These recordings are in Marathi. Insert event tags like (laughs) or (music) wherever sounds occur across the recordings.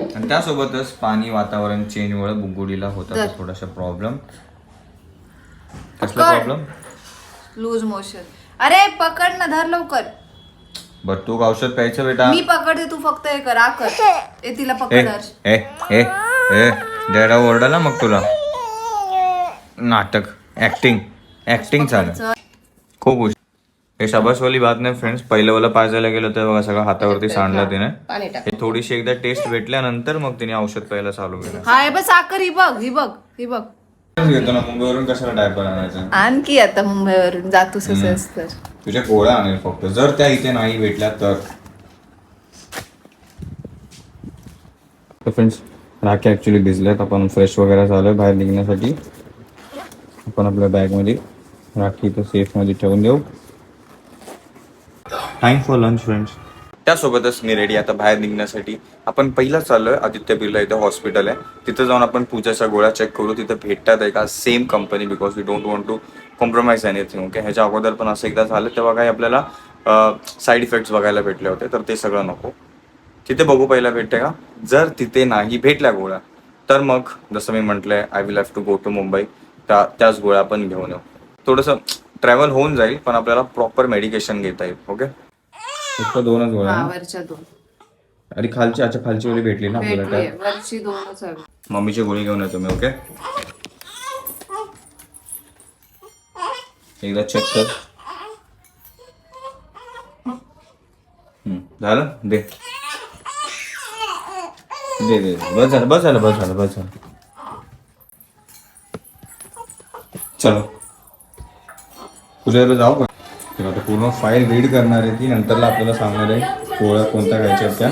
आणि त्यासोबतच पाणी वातावरण चेंजमुळे बुगुडीला होता. थोडासा प्रॉब्लेम कसला. प्रॉब्लेम लूज मोशन अरे पकड ना धर लवकर. बर तू औषध प्यायचं बेटा? मी पकडते तू फक्त हे कर. आ कर. ए तिला पकड. ए ए ए डॅडा ओरडला मग तुला? नाटक. ऍक्टिंग ऍक्टिंग चालू. खूप हे शाबासवाली बात नाही फ्रेंड्स पहिलं वाला पाजायला गेलो तर बघा सगळं हातावरती सांडलं तिने. पाणी टाक. हे थोडीशी एकदा टेस्ट भेटल्यानंतर मग तिने औषध प्यायला चालू केलं. हा हे बघ साखर ही बघ ही बघ ही बघ. घेतो ना मुंबईवरून कशाला डायपर आणायचं? आणखी आता मुंबईवरून जातोस असंच तर तुझ्या गोळ्या आणेल फक्त. जर त्या इथे नाही भेटल्या तर. फ्रेंड्स राखी ऍक्च्युली भिजल्यात. आपण फ्रेश वगैरे झालोय बाहेर निघण्यासाठी. आपण आपल्या बॅगमध्ये राखी तर सेफमध्ये ठेवून देऊ. टाइम फॉर लंच फ्रेंड्स त्यासोबतच मी रेडी आता बाहेर निघण्यासाठी. आपण पहिला चाललोय आदित्य बिर्ला इथे हॉस्पिटल आहे. तिथं जाऊन आपण पूजाच्या गोळ्या चेक करू. तिथं भेटतात आहे का same company because we don't want to compromise anything okay ह्याच्या अगोदर पण असं एकदा झालं. तेव्हा काही आपल्याला साईड इफेक्ट्स बघायला भेटले होते तर ते सगळं नको. तिथे बघू पहिला भेटते का? जर तिथे नाही भेटल्या गोळ्या तर मग जसं मी म्हटलंय I will have to go to Mumbai त्या त्याच गोळ्या आपण घेऊन येऊ. थोडंसं ट्रॅव्हल होऊन जाईल पण आपल्याला प्रॉपर मेडिकेशन घेता येईल ओके फक्त दोनच गोळ्या हा ना? वरच्या दोन. अरे खालची अच्छा खालची गोळी भेटली ना आपल्याला भेटली त्यात? वरची दोनच हवी मम्मीची गोळी घेऊन येतो मी ओके? एकदा चेक कर. हम्म, झालं? दे. दे दे दे. बस झालं बस झालं बस झालं बस झालं. चलो. तुझ्याकडे जाऊ का? तेव्हा आता पूर्ण फाईल रीड करणार आहे ती. नंतरला आपल्याला सांगणार आहे पोळ्या कोणत्या खायच्या आहेत त्या.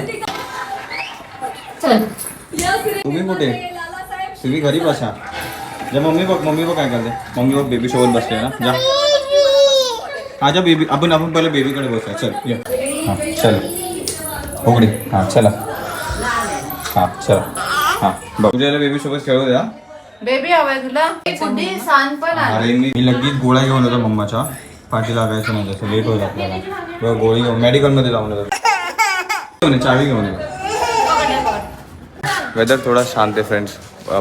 तुम्ही कुठे? तुम्ही घरी बसा. जा मम्मी बघ मम्मी बघ काय करते. मम्मी बघ बेबी सोबत बसले ना. जा. हा जा बेबी आपण आपण पहिले बेबीकडे बसूया. चल ये. हां चल. उघडी. हां चला. हां चला. हां बघ. तुझ्याला बेबी सोबत खेळू द्या. बेबी हवाय तुला? कुठे? सांग पण आण. अरे मी मी लगेच गोळ्या घेऊन येतो मम्माच्या. पाठी लागायचं नाही जसं लेट होईल आपल्याला. किंवा गोळी घेऊन मेडिकलमध्ये जाऊन घेऊन चावी घेऊन वेदर थोडा शांत आहे फ्रेंड्स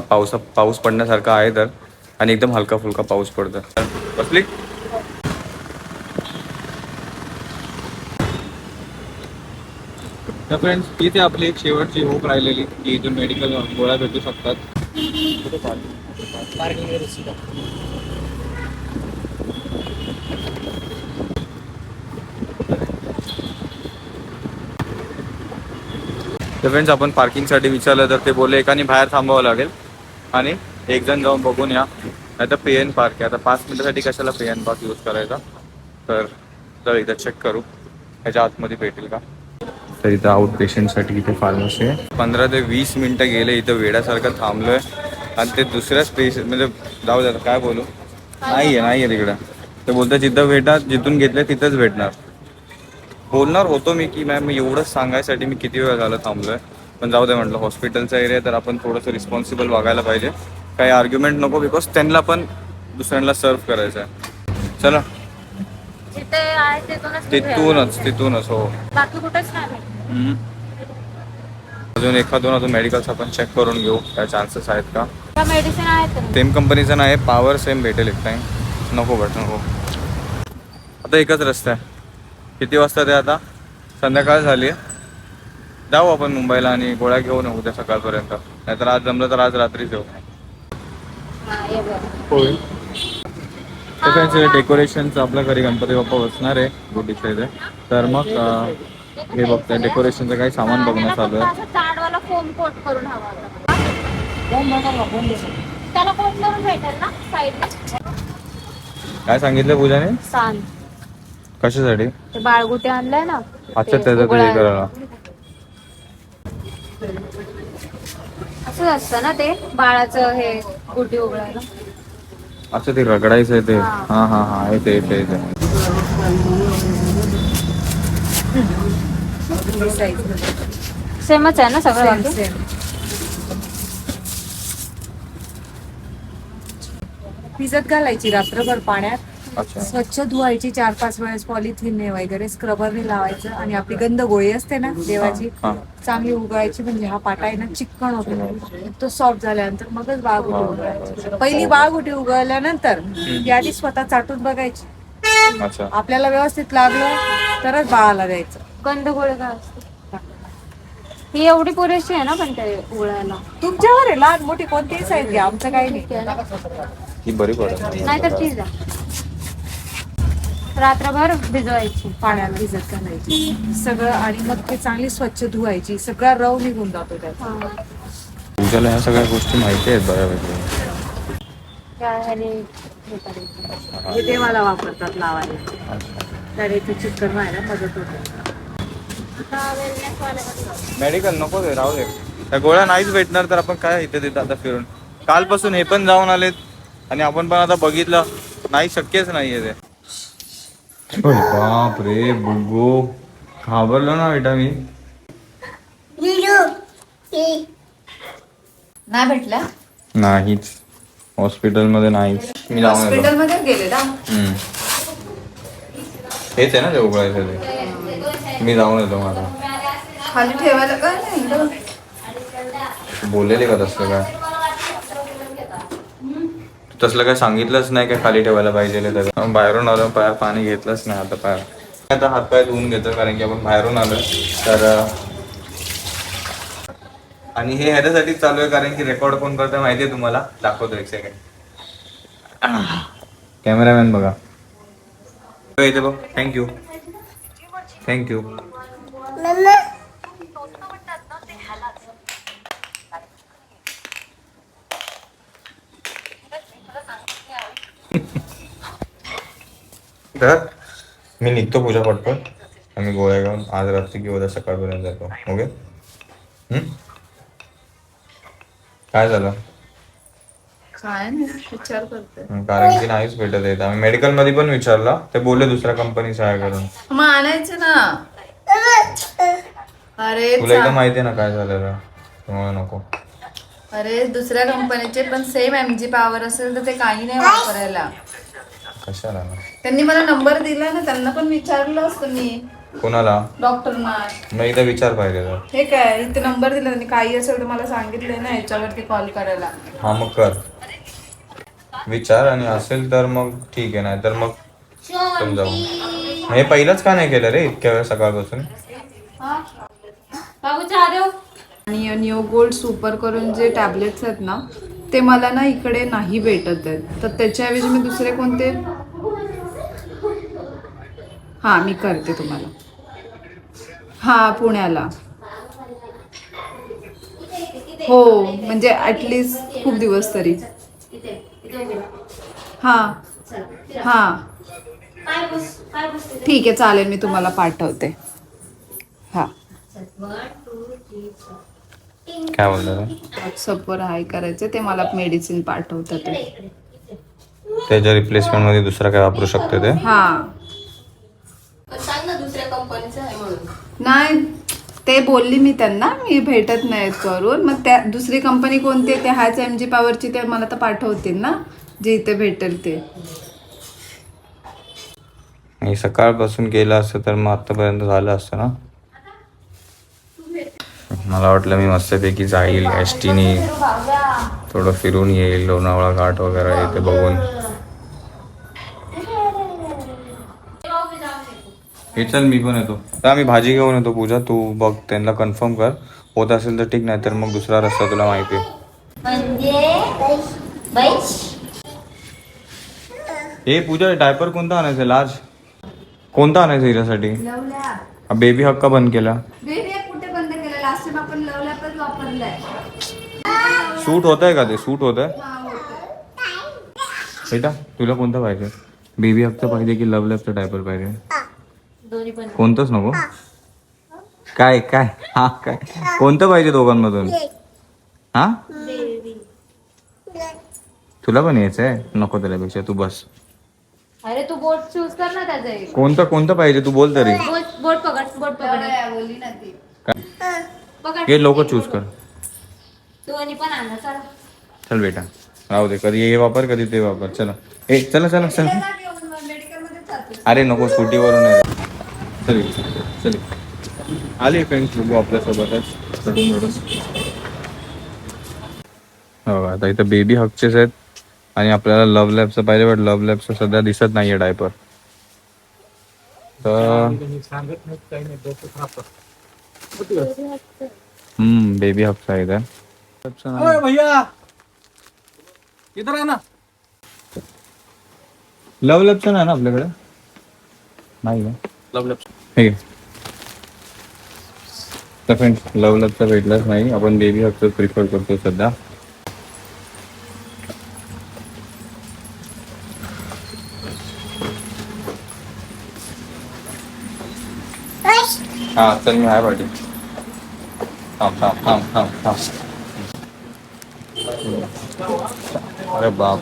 पाऊस पाऊस पडण्यासारखा आहे तर. आणि एकदम हलका फुलका पाऊस पडतो. कसली तर फ्रेंड्स इथे आपली एक शेवटची होप राहिलेली. की इथून मेडिकल गोळ्या भेटू शकतात. तर फ्रेंड्स आपण पार्किंगसाठी विचारलं तर ते बोलले एकाने बाहेर थांबावं लागेल आणि एक जण जाऊन बघून या. नाही तर पे एन पार्क आहे. आता पाच मिनिटासाठी कशाला पे एन पार्क यूज करायचा? तर जर एकदा चेक करू. ह्याच्या आतमध्ये भेटेल का? तर इथं आउट पेशंटसाठी इथे फार्मसी आहे. पंधरा ते वीस मिनटं गेले इथं वेड्यासारखं थांबलोय. आणि ते दुसऱ्याच पेशंट म्हणजे जाऊ द्या काय बोलू? नाही आहे नाही आहे तिकडं. ते बोलतात जिथं भेटा जिथून घेतलं तिथंच भेटणार. बोलणार होतो मी की मॅम एवढंच सांगायसाठी मी किती वेळ झालं थांबलोय. पण जाऊ दे म्हटलं हॉस्पिटलचा एरिया तर आपण थोडंसं रिस्पॉन्सिबल वागायला पाहिजे. काही आर्ग्युमेंट नको बिकॉज त्यांना पण दुसऱ्यांना सर्व करायचं आहे चला आहे तिथूनच तिथूनच हो. अजून एखाद दोन अजून मेडिकल्स आपण चेक करून घेऊ. काय चान्सेस आहेत का? मेडिसिन आहेत? सेम कंपनीचं नाही पॉवर सेम भेटेल एक टाइम नको बट नको. आता एकच रस्ता आहे. किती वाजता ते आता? संध्याकाळ झाली. आहे जाऊ आपण मुंबईला आणि गोळ्या घेऊन येऊ उद्या सकाळपर्यंत. नाहीतर आज जमलं तर आज रात्रीच येऊ हा, ये बघ. होईल डेकोरेशनचं आपल्या घरी गणपती बाप्पा बसणार आहे. गुडीच्या इथे. तर मग हे बघताय डेकोरेशनचं काही सामान बघणं चालू आहे. असं जाडवाला फोम कोट करून हवा होता. त्याला कोट करून भेटेल ना साईड काय सांगितलं पूजाने? कशासाठी? ते बाळगुटे आणलंय ना. अच्छा ते त्याचं ते हे उघडायला. करायला असंच असतं ना ते बाळाचं हे गुटी उघडायला. अच्छा ते रगडायचं आहे ते. हा. हा हा हा येते येते येते सेमच आहे ना सगळं बाकी? भिजत घालायची रात्रभर पाण्यात. स्वच्छ धुवायची चार पाच वेळेस पॉलिथिनने वगैरे स्क्रबरने लावायचं आणि आपली गंध गोळी असते ना देवाची. चांगली उगायची म्हणजे हा पाटा आहे ना चिकन होतो. तो सॉफ्ट झाल्यानंतर मगच बाळगुटी उगवायची पहिली बाळगुटी उगवल्यानंतर ती आधी स्वतः चाटून बघायची. अच्छा. आपल्याला व्यवस्थित लागलं तरच बाळाला द्यायचं. गंधगोळ का असते? ही एवढी पुरेशी आहे ना पण ते उळायला तुमच्यावर आहे लहान मोठी कोणतीही साईज घ्या आमचं काही नाही. ही बरी पडत नाहीतर ठीक आहे रात्रभर भिजवायची. पाण्याला भिजत घालायची. सगळं आणि मग ते चांगली स्वच्छ धुवायची. सगळा रव निघून जातो त्याचा हा. पूजाला ह्या सगळ्या गोष्टी माहिती आहेत बऱ्यापैकी. त्या ह्याने हे करायचं. हे. देवाला वापरतात लावायला. चिकन व्हायला मदत होते. मेडिकल नको दे राहू दे. त्या गोळ्या नाहीच भेटणार तर आपण काय इथे तिथे आता फिरून? कालपासून हे पण जाऊन आलेत आणि आपण पण आता बघितलं नाही शक्यच नाहीये ते. बाप रे बुगो घाबरलो ना बेटा मी नाही भेटला नाहीच हॉस्पिटलमध्ये नाहीच मी जाऊन येतो हॉस्पिटलमध्ये गेले ना हम्म. हेच आहे ना ते उघडायचं ते मी जाऊन येतो माझा खाली ठेवायला काय नाही बोललेले का तसलं काय तसलं काय सांगितलंच नाही काय खाली ठेवायला पाहिजे त्याला बाहेरून आलो पाय पाणी घेतलंच नाही आता पाय आता हात पाय धुवून घेतो कारण की आपण बाहेरून आलो तर आणि हे ह्याच्यासाठी चालू आहे कारण की रेकॉर्ड कोण करतं माहिती आहे तुम्हाला? दाखवतो एक सेकंड कॅमेरामॅन बघा. येते बघ. थँक्यू थँक्यू तर मी निघतो पूजा पटपट आम्ही गोळ्या घेऊन आज रात्री किंवा उद्या सकाळपर्यंत जातो. ओके? काय झालं? कारण की नाहीच भेटत येत आम्ही मेडिकलमध्ये पण विचारला. ते बोलले दुसऱ्या कंपनीचं आहे करून मग आणायचं ना. अरे तुला एकदा चा- माहिती आहे ना काय झालेलं? त्यामुळे नको. अरे दुसऱ्या कंपनीचे पण सेम एम जी पॉवर असेल तर ते काही नाही वापरायला. कशाला? त्यांनी मला नंबर दिला ना त्यांना पण विचारलं असतं मी. कोणाला? डॉक्टरना मग एकदा विचार पाहिजे तर हे काय इथे नंबर दिला त्यांनी. काही असेल तर मला सांगितलंय ना याच्यावरती कॉल करायला. हा मग कर. विचार आणि असेल तर मग ठीक आहे नाही तर मग जाऊ. हे पहिलंच का नाही केलं रे इतक्या वेळ सकाळपासून? बाबू आणि निओ गोल्ड सुपर करून जे टॅबलेट्स आहेत ना ते मला ना इकडे नाही भेटत आहेत. तर त्याच्याऐवजी मी दुसरे कोणते? हां मी करते तुम्हाला. हां पुण्याला. हो म्हणजे ॲटलिस्ट खूप दिवस तरी. हां हां. ठीक आहे चालेल मी तुम्हाला पाठवते. हां. काय बोलतो व्हॉट्सअपवर हाय करायचं ते मला मेडिसिन पाठवतात ते. त्याच्या रिप्लेसमेंटमध्ये दुसरा काय वापरू शकते ते? हा. नाही ते बोलली मी त्यांना मी भेटत नाहीत करून. मग त्या दुसरी कंपनी कोणती आहे? ते हाच एम जी पॉवरची ते मला तर पाठवतील ना जे इथे भेटेल ते. मी सकाळपासून केलं असतं तर मग आतापर्यंत झालं असतं ना? मला वाटलं मी मस्तपैकी जाईल एस टीने थोडं फिरून येईल लोणावळा घाट वगैरे इथे बघून. हे चल मी पण येतो. तर आम्ही भाजी घेऊन येतो पूजा. तू बघ त्यांना कन्फर्म कर. होत असेल तर ठीक नाही तर मग दुसरा रस्ता तुला माहिती आहे. हे पूजा डायपर कोणता आणायचा लार्ज कोणता आणायचा हिच्यासाठी बेबी हक्का बंद केला कुठे बंद केलं. लास्ट टाइम आपण वापरलाय. सूट होत आहे का ते? सूट होत आहे बेटा तुला कोणता पाहिजे? बेबी हक्का पाहिजे की लव लॅपचा डायपर पाहिजे? दोन्ही पण. कोणतंच नको? काय काय? हा काय? कोणतं पाहिजे दोघांमधून? हा? तुला पण यायचं आहे नको त्याच्यापेक्षा तू बस. अरे तू बोट चूज कर ना त्याचं. कोणतं कोणतं पाहिजे? तू बोल तरी. बोट बोट पकड बोट पकड. बोलली ना ती. काय पकड हे लोक चूज कर. दोन्ही पण आणा चला. चल बेटा. राहू दे कधी हे वापर कधी ते वापर. चला. ए चला चला चला. अरे नको स्कूटीवरून आहे चल चल. आली फ्रेंड्स बघू आपल्यासोबतच. हो आता इथं बेबी हक्चेस आहेत. आणि आपल्याला लव्ह लॅबचं पाहिजे बट लव्ह लॅबचं सध्या दिसत नाहीये डायपर तर हम्म बेबी आहे इथे भैया इधर आहे ना लव्ह लॅबचं नाही ना आपल्याकडे नाही का ठीक आहे फ्रेंड्स लव्ह लॅबचा भेटलाच नाही आपण बेबी हक्सच प्रिफर करतो सध्या हा चल मी आहे पाठी थांब थांब थांब थांब थांब अरे बाप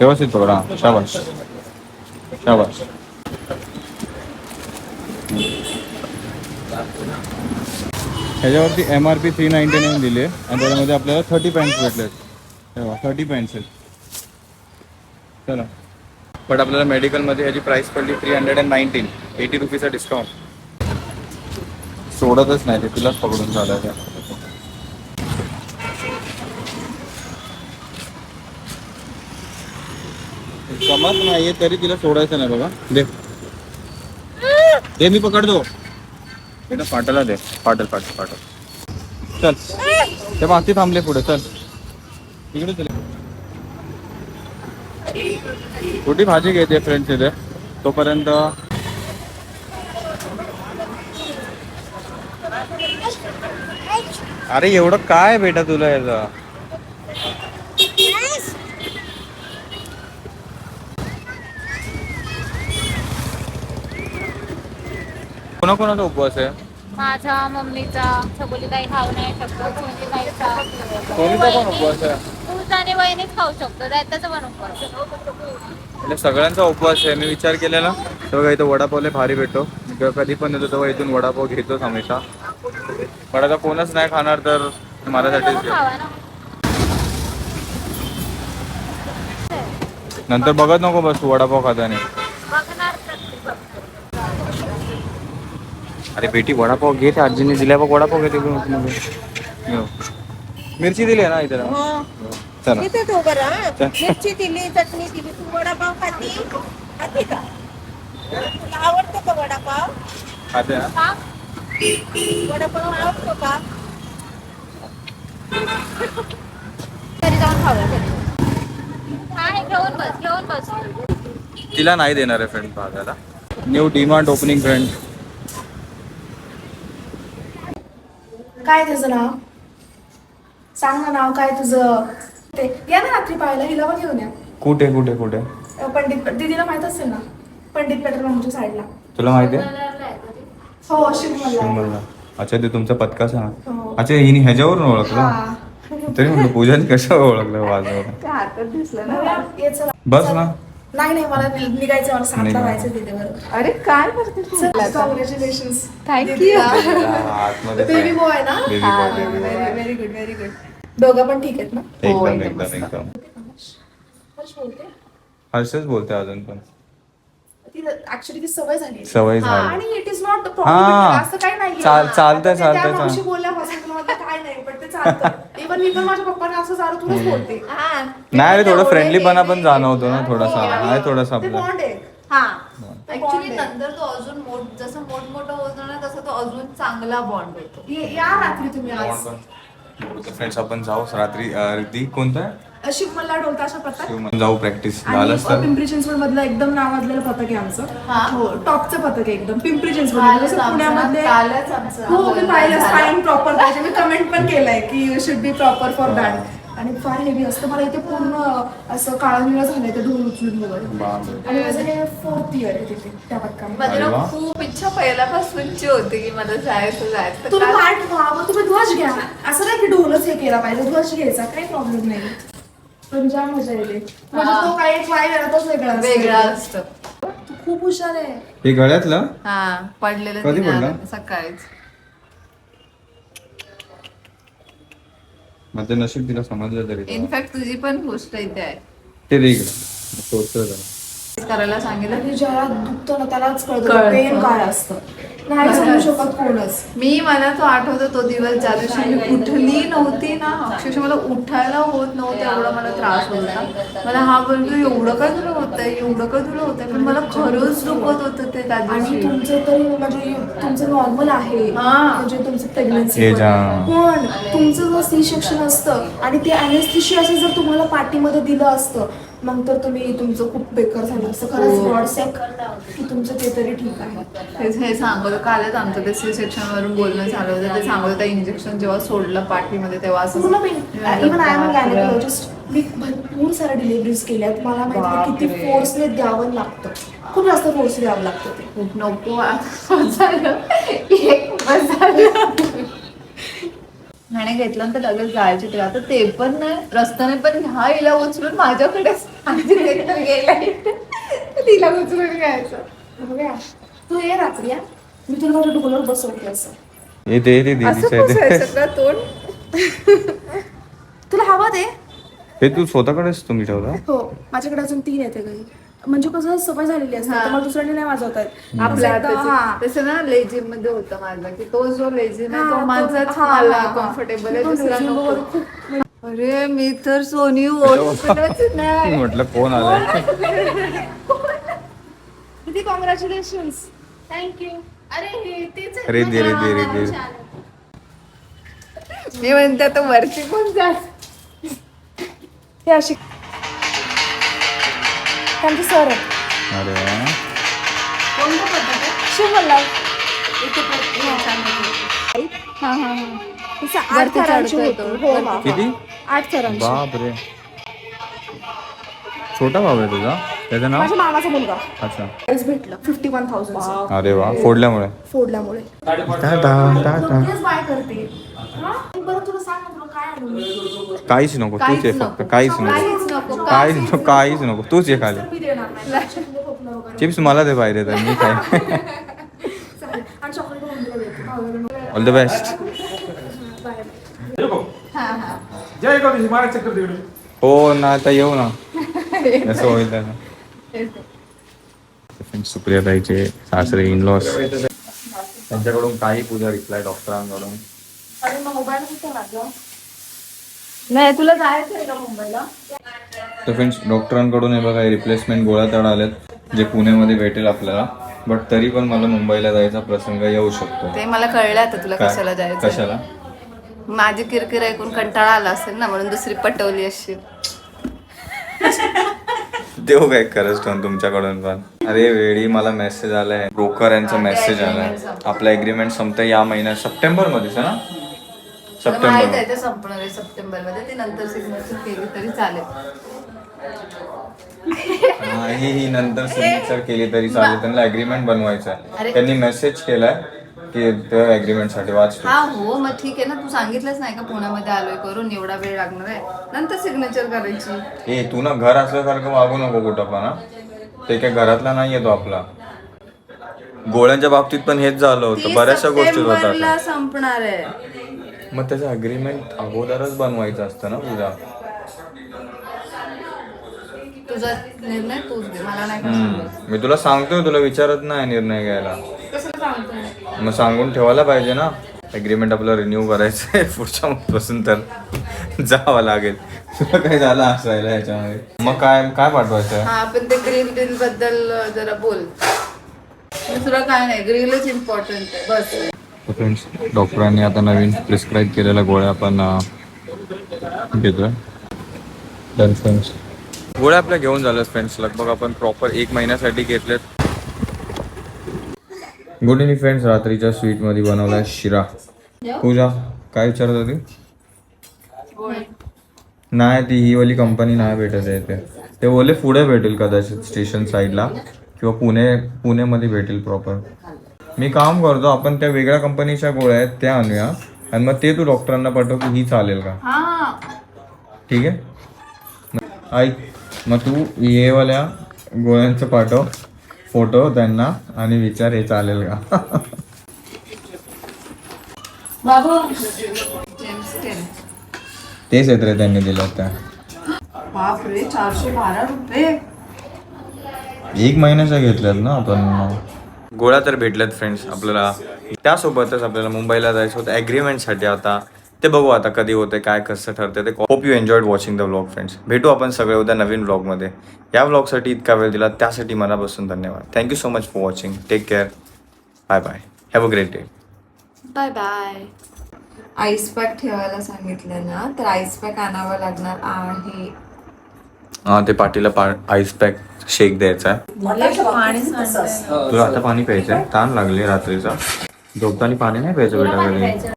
व्यवस्थित पकडा. शाबाश शाबाश ह्याच्यावरती M R P three ninety nine दिली आहे. आणि त्याच्यामध्ये आपल्याला थर्टी पॅन्ट्स भेटलेत थर्टी पॅन्ट्स आहेत. चला. बट आपल्याला मेडिकलमध्ये ह्याची प्राइस पडली three hundred and nineteen eighty रुपीचा discount सोडतच नाही ते तिलाच पकडून झालं त्या जमत नाहीये तरी तिला सोडायचं नाही बघा दे. दे मी पकडतो. बेटा पाटाला दे. पाटल पाटल पाटल. चल. ते माती थांबले पुढे. चल. इकडे चल. कुठे भाजी घ्यायची फ्रेंड्स इथे तोपर्यंत अरे एवढं काय बेटा तुला याचं? कोणाकोणाचा उपवास आहे? माझा मम्मीचा खाऊ नाही शकतो कोणीचा पण उपवास आहे? तू आणि वहिनीच खाऊ शकतो त्याचा पण उपवास म्हणजे सगळ्यांचा उपवास आहे मी विचार केलेला. तेव्हा इथं वडापावले भारी भेटतो. किंवा कधी पण येतो तेव्हा इथून वडापाव घेतोच हमेशा. पण आता कोणच नाही खाणार तर माझ्यासाठीच ना नंतर बघत नको बस तू वडापाव खाताने अरे बेटी वडापाव घे त्या आजीने दिल्या बघ वडापाव घेते मिरची दिली आहे ना इथे? चला. इथे तो चल. मिरची दिली चटणी दिली तू वडापाव खाती? खाती का? तुला आवडतो का वडापाव? खाते ना? वडापाव आवडतो का घरी जाऊन खाऊया घरी. घेऊन बस घेऊन बस तिला नाही देणार आहे फ्रेंड भागाला न्यू डिमांड ओपनिंग फ्रेंड काय त्याचं नाव? सांग ना नाव काय तुझं? ते या ना रात्री पाहायला हिला पण घेऊन या. कुठे कुठे कुठे? पंडित दीदीला माहीत असेल ना? पंडित पेट्रोल पंपच्या साईडला. तुला माहिती आहे? हो. अच्छा ते तुमचा पत्का सांग हो. अच्छा हिने ह्याच्यावरून ओळखलं? हा. तरी म्हटलं पूजाने कशावर ओळखलं चला. बस ना. नाही नाही मला निघायचं मला सातला निघा. व्हायचं तिथे अरे काय करते कॉंग्रॅच्युलेशन थँक्यू (laughs) आतमध्ये बेबी बॉय आहे ना? व्हेरी गुड व्हेरी गुड दोघं पण ठीक आहेत ना? एकदम एकदम एकदम. एकदम. हर्ष बोलते? हर्षच बोलते अजून पण. ऍक्च्युली ती सवय झाली. सवय हा, झाली. आणि इट इज नॉट. असं काही नाही चाल- चालतंय, चालतंय, चाल- काय नाही पण ते चालतं इव्हन मी पण माझ्या पप्पांना असं चालू तुलाच बोलते. नाही रे थोडं फ्रेंडलीपणा पण जाणवतो ना थोडासा. आहे थोडासा ते आपला बॉन्ड आहे. हा. ते ऍक्च्युली bond आहे. नंतर तो अजून मोठ जसं मोठमोठं होतं ना तसं तो अजून चांगला बॉन्ड होतो. ये- या रात्री तुम्ही आज. फ्रेंड्स आपण जाऊ. रात्री अं, रिद्धी कोणता? आहे शिव मल्हार डोलता अशा पथक जाऊ प्रॅक्टिस आणि पिंपरी चिंचवड मधलं एकदम नावाजलेलं पथक आहे आमचं. हा. हो टॉपचं पथक आहे एकदम पिंपरी चिंचवड कालच जसं आमचं- पुण्यामध्ये कालच आमचं. हो मी पाहिलं झालं. स्पाईन प्रॉपर पाहिजे. मी कमेंट पण केलंय की you should be proper for band आणि फार हेवी असतं. मला इथे पूर्ण असं काळा निळा झालंय ते ढोल उचलून वगैरे बापरे. आणि माझं हे फोर्थ इयर आहे तिथे त्या पथकामध्ये. माझी अरे ना वा. खूप इच्छा पहिल्यापासूनची होती की मला जायचं जायचं. तुम्ही कारण- पाठ व्हा मग तुम्ही ध्वज घ्या. असं नाही की ढोलच हे केला पाहिजे. ध्वज घ्यायचा काही प्रॉब्लेम नाही. पण जाम मजा येते. म्हणजे हा. तो काही एक वाय तोच वेगळा असतो. वेगळा असतं. तू खूप हुशार आहे. हे गळ्यातलं? हा पडलेलं कधी तिने पडलं? सकाळीच. माझं नशीब तिला समजलं तरी इनफॅक्ट तुझी पण गोष्ट इथे आहे. ते जरा. करायला सांगितलं. आणि ज्याला दुखतं ना त्यालाच कळतं. कळतं. पेन काय असतं. नाही समजू शकत कोणच. मी मला तो आठवतो तो दिवस ज्या दिवशी मी उठली नव्हती ना अक्षरशः मला उठायला होत नव्हतं एवढा मला त्रास होता. मला हा बोलतो एवढं काय तुला होतंय एवढं काय तुला होतंय पण मला खरंच दुखत होतं ते त्या आणि दिवशी. तुमचं तरी म्हणजे तुमचं नॉर्मल आहे. हा. म्हणजे तुमचं प्रेग्नन्सी हे. पण. तुमचं जर सी सेक्शन असतं आणि ते अनेस्थिशियाचं जर तुम्हाला पाठीमध्ये दिलं असतं मग तर तुम्ही तुमचं खूप बेकार झालं. असतं खरंच हो. गॉड सेक की तुमचं ते तरी ठीक आहे. तेच हे सांगत होतं. कालच आमचं ते सी सेक्शन वरून बोलणं झालं होतं. ते सांगत होतं इंजेक्शन जेव्हा सोडलं पाठीमध्ये तेव्हा असं पूर्ण इव्हन आय एम. गायनेकोलॉजिस्ट मी भरपूर साऱ्या डिलिव्हरीज केल्यात. मला माहिती आहे किती बापरे. फोर्सने द्यावं लागतं. खूप जास्त फोर्स द्यावं लागतं ते. खूप नको. (laughs) झालं. एक बस झालं. आणि घेतलं तर लगेच जायचे ते आता ते पण नाही रस्त्याने पण ह्या हिला उचलून माझ्याकडे गेला. तिला उचलून घ्यायचं. तू ये रात्री या मी तुला माझ्या डोक्यावर बसवते असं. ते ते असं दीदीचं आहे ते. पुसायचं का तोंड? तुला हवं ते हे तू स्वतःकडेच तुम्ही ठेवला? हो माझ्याकडे अजून तीन येते घरी म्हणजे कसं सवय झालेली असते तर मला दुसऱ्याने नाही वाजवता येत आपल्या हा. तसं ना लेझिममध्ये होतं माझं की तो जो लेझिम आहे हा, तो माझाच मला. कम्फर्टेबल आहे तो दुसरा नको. अरे मी तर सोनी ओळखलंच (laughs) नाही म्हटलं फोन आलाय किती कॉंग्रॅच्युलेशन थँक्यू अरे हे तेच आहे अरे दे रे का? दे रे दे रे. छान. मी म्हणते आता वरती पण जा हे अशी त्यांचे सर आहेत. अरे वा. हा हा हा तसं आठ वरती थरांची चढतोय होती. तो. हो, हा, हा. किती? आठ थरांची. बाप रे छोटा भाऊ आहे तुझा? त्याचं नाव? माझ्या मामाचा मुलगा. अच्छा. प्राइस भेटलं. फिफ्टी वन थाउजंड अरे वा. फोडल्यामुळे. फोडल्यामुळे. टाटा बाय करते? बरं तुला सांग ना तुला काय आणू मी? काहीच नको तूच ये काहीच फक्त नको. काहीच नको. काहीच नको काहीच नको तूच ये खाली. मी देणार नाही. लक्षात खोकला वगैरे. चिप्स मला दे पाहिजे तर मी काय चालेल. आणि चॉकलेट पण तुला देते. ऑल द बेस्ट जय एकादशी मारा चक्कर तिकडे हो ना आता येऊ ना. असं होईल त्याला सुप्रिया ताईचे सासरे इन लॉस त्यांच्याकडून काही पूजा रिप्लाय डॉक्टरांकडून. अरे मग मोबाईल कुठे माझा नाही तुला जायचं आहे का मुंबईला? तर फ्रेंड्स डॉक्टरांकडून हे बघा रिप्लेसमेंट गोळ्या तळ आल्यात जे पुण्यामध्ये भेटेल आपल्याला. बट तरी पण मला मुंबईला जायचा प्रसंग येऊ शकतो. ते मला कळलं आता तुला काय? कशाला जायचं कशाला? माझी किरकिर ऐकून कंटाळा आला असेल ना म्हणून दुसरी पटवली असशील. देऊ काय खरंच ठेवून तुमच्याकडून पण. अरे वेळी मला मेसेज आलाय. ब्रोकर यांचा मेसेज आलाय. आपला एग्रीमेंट संपतं या महिन्यात सप्टेंबर मध्येच आहे ना? मला माहीत सप्टेंबर आहे ते संपणार आहे सप्टेंबरमध्ये ते नंतर सिग्नेचर केली तरी चालेल. हा, ही ही नंतर सिग्नेचर केली तरी चालेल. त्यांना अग्रीमेंट बनवायचं आहे. अरे. त्यांनी मेसेज केलाय की त्या अग्रीमेंटसाठी वाच तू. हा हो मग ठीक आहे ना. तू सांगितलंच नाही का पुण्यामध्ये आलोय करून? एवढा वेळ लागणार आहे. नंतर सिग्नेचर करायची. ए तू ना घर असल्यासारखं वागू नको कुठं पण हा. ते काय घरातला नाही येतो आपला. गोळ्यांच्या बाबतीत पण हेच झालं होतं. बऱ्याचशा गोष्टी सप्टेंबरला होतात संपणार आहे. मग त्याचं अग्रीमेंट अगोदरच बनवायचं असतं ना तुझा तुझा निर्णय तूच घे मला नाही हम्म. करायचं. मी तुला सांगतोय तुला विचारत नाही निर्णय घ्यायला. कसं सांगतो मग सांगून ठेवायला पाहिजे ना. अग्रीमेंट आपलं रिन्यू करायचं पुढच्या पासून तर जावं लागेल. तुला काय झालं असायला ह्याच्यामध्ये मग काय काय पाठवायचं? आहे हा पण ते ग्रीन बिलबद्दल जरा बोल. दुसरं काय नाही ग्रीलच इम्पॉर्टंट आहे बस. फ्रेंड्स डॉक्टरांनी आता नवीन प्रिस्क्राईब केलेल्या गोळ्या आपण घेतोय डन फ्रेंड्स गोळ्या आपल्या घेऊन झाल्या फ्रेंड्स लगभग आपण प्रॉपर एक महिन्यासाठी घेतलेत गुड इव्हनिंग फ्रेंड्स रात्रीच्या स्वीटमध्ये बनवलाय शिरा. पूजा काय विचारत होती? नाही ती ही वाली कंपनी नाही भेटत आहे ते ते बोलले पुढे भेटेल कदाचित स्टेशन साईडला किंवा पुणे पुणेमध्ये भेटेल प्रॉपर मी काम करतो आपण त्या वेगळ्या कंपनीच्या गोळ्या आहेत त्या आणूया. आणि मग ते तू डॉक्टरांना पाठव की ही चालेल का? हा. ठीक आहे? ऐक मग तू ये वाल्या गोळ्यांचं पाठव फोटो त्यांना आणि विचार हे चालेल का? बाबू. जेम्स टेन तेच आहेत रे त्यांनी दिलं त्या बापरे चारशे बारा रुपये. एक महिन्याच्या घेतल्यात ना आपण. गोळ्या तर भेटल्यात फ्रेंड्स आपल्याला त्यासोबतच आपल्याला मुंबईला जायचं होतं ॲग्रीमेंटसाठी आता. ते बघू आता कधी होते काय कसं ठरते ते hope you enjoyed watching the vlog friends भेटू आपण सगळे उद्या नवीन व्लॉगमध्ये या व्लॉगसाठी इतका वेळ दिला त्यासाठी मनापासून धन्यवाद. Thank you so much for watching take care bye bye have a great day bye bye ice pack ठेवायला सांगितलं ना तर आईस पॅक आणावं लागणार आहे. हां ते पाटीला पा आईस पॅक शेक द्यायचा आहे. तुला आता पाणी प्यायचं आहे ताण लागले रात्रीचा. झोपताना पाणी नाही प्यायचं बेटा कधी